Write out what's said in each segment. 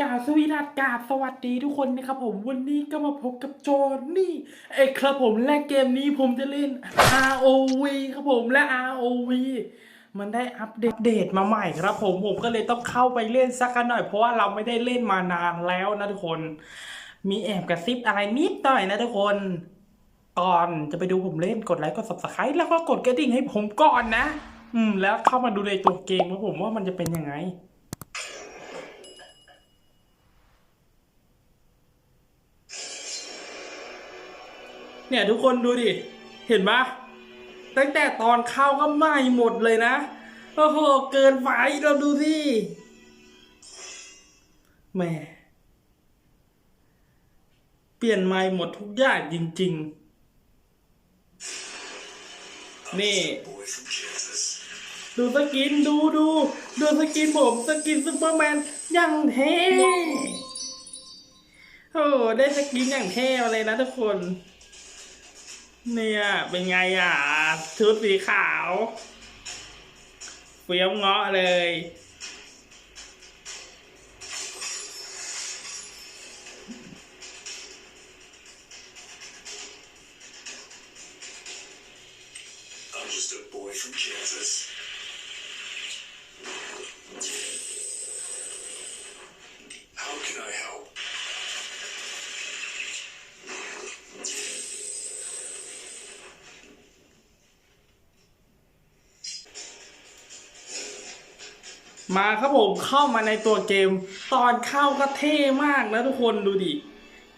กาสวีดัสกาสวัสดีทุกคนนะครับผมวันนี้ก็มาพบกับโจนี่เอกครับผมและเกมนี้ผมจะเล่น ROV ครับผมและ ROV มันได้อัปเดตเดตมาใหม่ครับผมผมก็เลยต้องเข้าไปเล่นสักหน่อย เพราะว่าเราไม่ได้เล่นมานานแล้วนะทุกคน มีแอบกระซิบอะไรนิดหน่อยนะทุกคนก่อนจะไปดูผมเล่นกดไลค์กด subscribe แล้วก็กดกระดิ่งให้ผมก่อนนะ อืมแล้วเข้ามาดูในตัวเกมว่าผมว่ามันจะเป็นยังไง เนี่ยทุกคนดูดิ เห็นปะตั้งแต่ตอนเข้าก็ไหม้หมดเลยนะ โอ้โห เกินไปเราดูสิแหม่เปลี่ยนใหม่หมดทุกอย่างจริง ๆ นี่ ดูสกินดูดูดูสกินผมสกินซูเปอร์แมนย่างเท่โอ้ได้สกินอย่างเท่เลยนะทุกคน เนี่ยเป็นไงอะ ชุดสีขาวเฟี้ยวเงาะเลย มาครับผมเข้ามาในตัวเกม ตอนเข้าก็เท่มากนะทุกคนดูดิ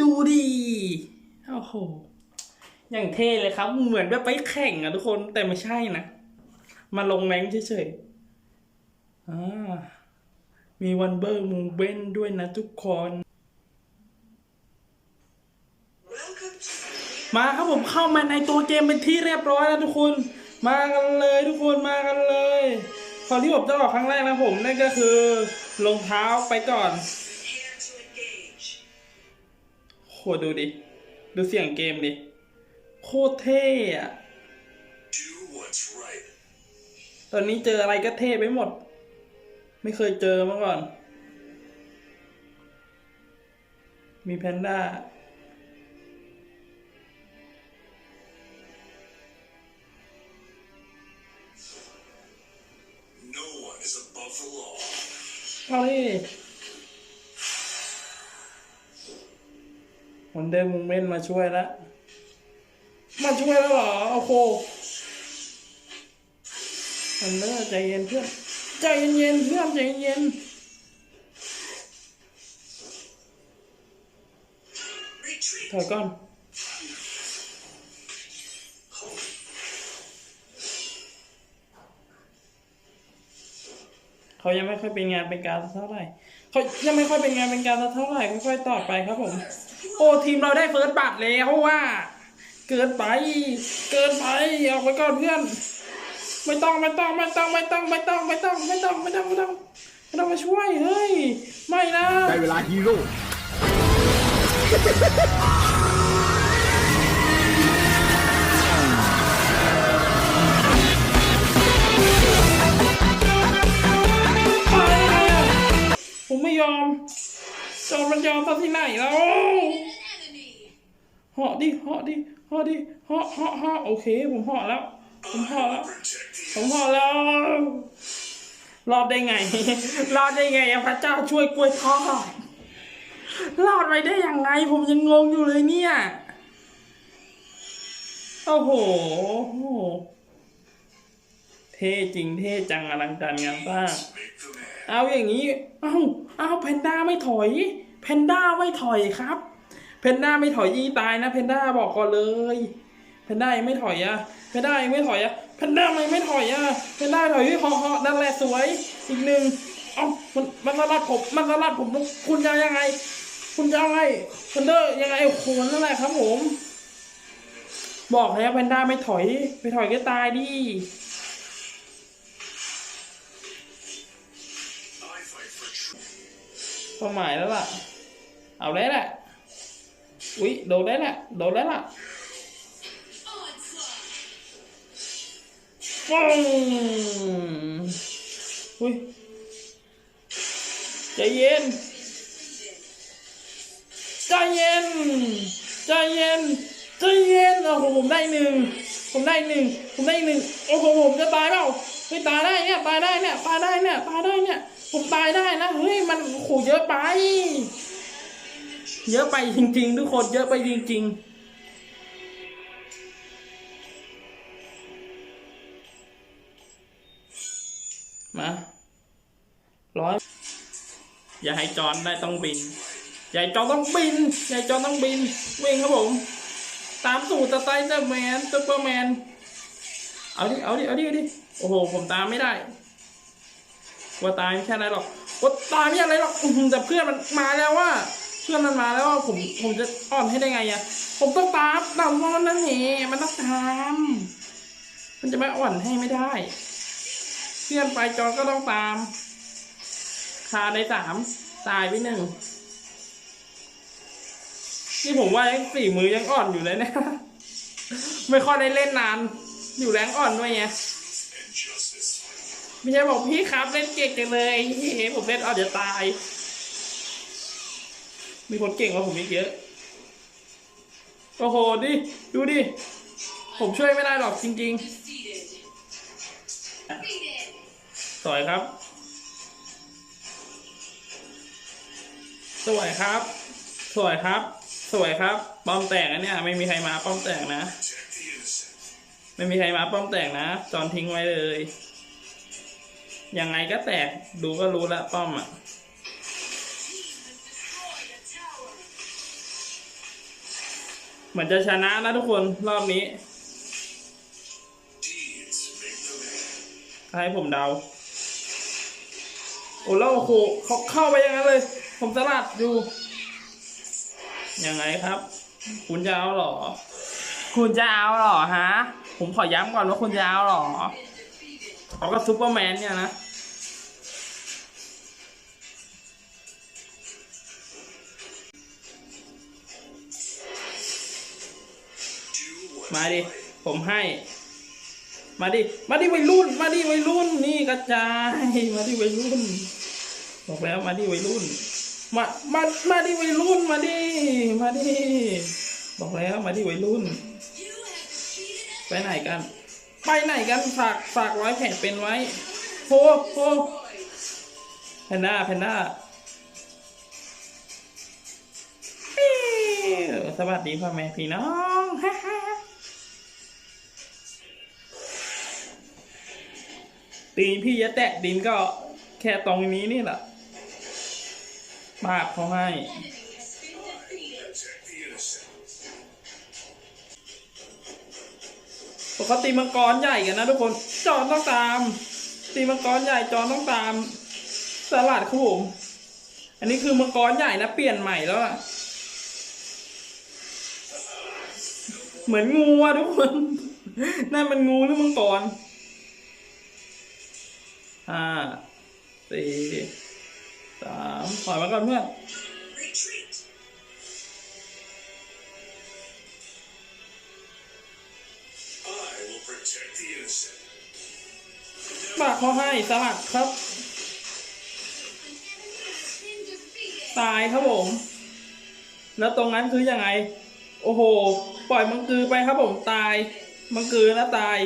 ดูดิโอ้โหอย่างเท่เลยครับ เหมือนแบบไปแข่งอะทุกคนแต่ไม่ใช่นะ มาลงแรงเฉยๆอ่ามีวันเบอร์มูเบนด้วยนะทุกคนมาครับผมเข้ามาในตัวเกมเป็นที่เรียบร้อยแล้วทุกคน มากันเลยทุกคนมากันเลย ตอนที่ผมจะออกครั้งแรกนะผมนั่นก็คือรองเท้าไปก่อนโหดูดิ ดูเสียงเกมดิ โคตรเท่อะตอนนี้เจออะไรก็เท่ไปหมด ไม่เคยเจอมาก่อน มีแพนด้า เอาดิวันเดอร์มูเมนต์มาช่วยแล้ว มาช่วยแล้วเหรอ โอ้โหวันเดอร์ใจเย็นเพื่อน ใจเย็นๆเพื่อนใจเย็น Retreat. ถอยก่อน เขายังไม่ค่อยเป็นงานเป็นการเท่าไหร่เขายังไม่ค่อยเป็นงานเป็นการเท่าไหร่ค่อยๆต่อไปครับผม โอ้ทีมเราได้เฟิร์สบัตรแล้วว่า เกินไป เกินไปออกไปก่อนเพื่อน ไม่ต้องไม่ต้องไม่ต้องไม่ต้องไม่ต้องไม่ต้องไม่ต้องไม่ต้องไม่ต้องไม่ต้องมาช่วยเฮ้ยไม่นะได้เวลาฮีโร่ ยอมจอมมันยอมตอนที่ไหนแล้ว Enemy. เหาะดิเหาะดิเหาะดิเหาะเหาะเหาะโอเค ผมเหาะแล้ว ผมเหาะแล้ว Protect ผ the มเหาะแล้ว รอดได้ไง รอดได้ไงอะพระเจ้าช่วยกล้วยทอดรอดไปได้ยังไง ผมยังงงอยู่เลยเนี่ยโอ้โห เท่จริงเท่จังอลังการงานสร้าง make the man. เอาอย่างนี้ เอ้าเอาแพนด้าไม่ถอย แพนด้าไม่ถอยครับ แพนด้าไม่ถอยยี่ตายนะแพนด้าบอกก่อนเลย แพนด้ายังไม่ถอยอะแพนด้ายังไม่ถอยอะแพนด้าไม่ไม่ถอยอะแพนด้าถอยเหาะเหาะนั่นแหละสวย อีกหนึ่งเอ้ามันมันสลัดผม มันสลัดผม คุณจะยังไง คุณจะเอาไงแพนเดอร์ยังไงโอ้โหนั่นแหละครับผม บอกแล้วแพนด้าไม่ถอยไปถอยก็ตายดิ เป้าหมายแล้วล่ะ เอาแล้วแหละ อุ๊ยโดนแล้วแหละ โดนแล้วล่ะ Onslaught. ปึ้งอุ้ยใจเย็น ใจเย็น ใจเย็น ใจเย็นโอ้โหผมได้หนึ่ง ผมได้หนึ่ง ผมได้หนึ่ง โอ้โหผมจะตายเปล่าเฮ้ยตายได้เนี่ย ตายได้เนี่ย ตายได้เนี่ย ตายได้เนี่ย ผมตายได้นะเฮ้ยมันโอ้โหเยอะไป เยอะไปจริง ๆ ทุกคนเยอะไปจริง ๆมาร้อยอย่าให้จอนได้ต้องบิน ให้จอนต้องบิน ให้จอนต้องบิน วิ่งครับผม ตามสูตรสไตล์เซอร์แมนซูเปอร์แมน เอาดิ เอาดิ เอาดิเอาดิ โอ้โห ผมตามไม่ได้ กลัว่าตายไม่ใช่อะไรหรอกกลัว่าตายไม่ใช่อะไรหรอกอื้อหือแต่เพื่อนมันมาแล้วว่า เพื่อนมันมาแล้วว่าผมผมจะอ่อนให้ได้ไงอะผมต้องตามตามมันนั่นเองมันต้องตามมันจะไม่อ่อนให้ไม่ได้ เพื่อนไปจอนก็ต้องตามคาในสามตายไปหนึ่งนี่ผมว่ายังสี่มือยังอ่อนอยู่เลยเนี่ย ไม่ค่อยได้เล่นนาน อยู่แรงอ่อนด้วยไง ไม่ใช่บอกพี่ครับเล่นเก่งจังเลยเฮ้ผมเล่นอ่อนจะตาย มีคนเก่งกว่าผมอีกเยอะ โอ้โหดิดูดิ ผมช่วยไม่ได้หรอกจริง Defeated. Defeated. ๆสวยครับสวยครับ สวยครับ สวยครับ ป้อมแตกนะเนี่ย ไม่มีใครมาป้อมแตกนะ ไม่มีใครมาป้อมแตกนะ จอนทิ้งไว้เลย ยังไงก็แตกดูก็รู้ละป้อมอะเหมือนจะชนะนะทุกคนรอบนี้ให้ผมเดา โอ้แล้วโอ้โหเขาเข้าไปอย่างนั้นเลย ผมสลัดอยู่ ยังไงครับ คุณจะเอาหรอ คุณจะเอาหรอฮะ ผมขอย้ำก่อนว่าคุณจะเอาหรอ เขาก็ซูเปอร์แมนเนี่ยนะ มาดิ ผมให้ มาดิ มาดิวัยรุ่น มาดิวัยรุ่น นี่กระจาย มาดิวัยรุ่น บอกแล้วมาดิวัยรุ่น มา มา มาดิวัยรุ่น มาดิ มาดิ บอกแล้วมาดิวัยรุ่น ไปไหนกัน ไปไหนกันฝากฝากร้อยแผลเป็นไว้โฮโฮ destroyed. แพนด้าแพนด้าสวัสดีพ่อแม่พี่น้องตีนพี่จะแตะดินก็แค่ตรงนี้นี่แหละบาปเขาให้ ปกติมังกรใหญ่กันนะทุกคน จอนต้องตาม ตีมังกรใหญ่จอนต้องตามสลัดครับผมอันนี้คือมังกรใหญ่นะเปลี่ยนใหม่แล้วอะเหมือนงูอะทุกคนนั่นมันงูหรือมังกรห้าสี่สามถอยมาก่อนเพื่อน ฝากเขาให้สลัดครับ ตายครับผม แล้วตรงนั้นคือยังไง โอ้โห ปล่อยมังกือไปครับผมตาย มังกือแล้วตาย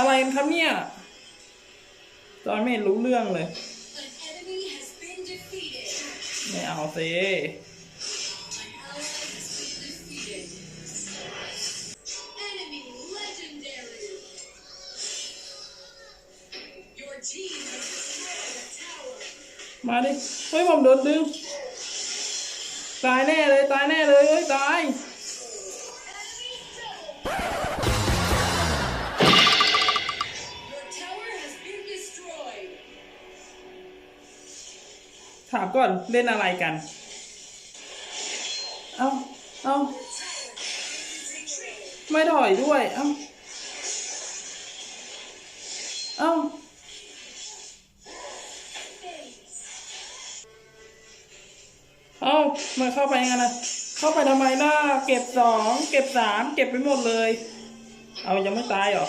อะไรครับเนี่ย จอยไม่รู้เรื่องเลย ไม่เอาสิมาดิ เฮ้ยผมโดนดึง ตายแน่เลย ตายแน่เลย เฮ้ย ตาย ถามก่อนเล่นอะไรกัน เอ้าเอ้าไม่ถอยด้วย เอ้าเอ้าเอ้ามาเข้าไปงั้นนะเข้าไปทำไมล่ะ เก็บสอง เก็บสาม เก็บไปหมดเลย เอายังไม่ตายหรอ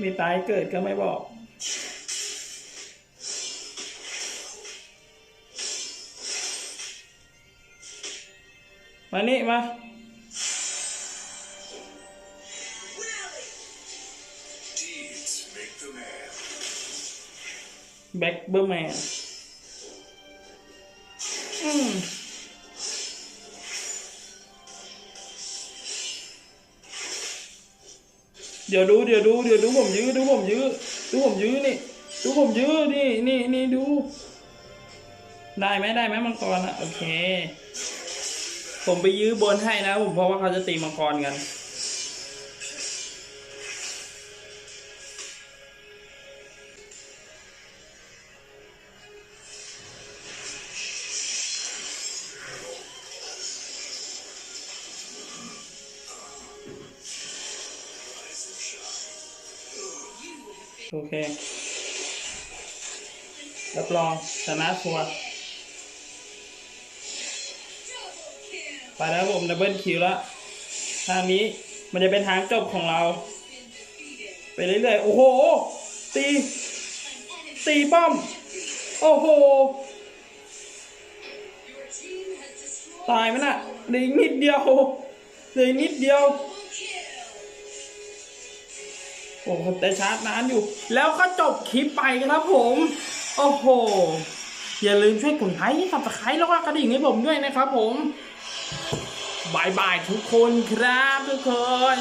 มีตายเกิดก็ไม่บอก มานี่มา แบ็คเบอร์แมนอืมเดี๋ยวดูเดี๋ยวดูเดี๋ยวดูผมยื้อดูผมยื้อดูผมยื้อนี่ ดูผมยื้อนี่นี่นี่ดู ได้ไหมได้ไหมมังกรอะ โอเค ผมไปยื้อบนให้นะผมเพราะว่าเขาจะตีมังกรกัน โอเค รับรองชนะชัวร์ ไปแล้วผมดับเบิลคิวแล้วทางนี้มันจะเป็นทางจบของเรา ไปเรื่อยๆ โอ้โห ตี ตีป้อม โอ้โห ตายไหมน่ะเหลืออีกนิดเดียวเหลืออีกนิดเดียว โอ้โหแต่ชาร์จนานอยู่ แล้วก็จบคลิปไปครับผม โอ้โห อย่าลืมช่วยกดไลค์สับสไครต์แล้วก็กระดิ่งให้ผมด้วยนะครับผม บายบายทุกคนครับทุกคน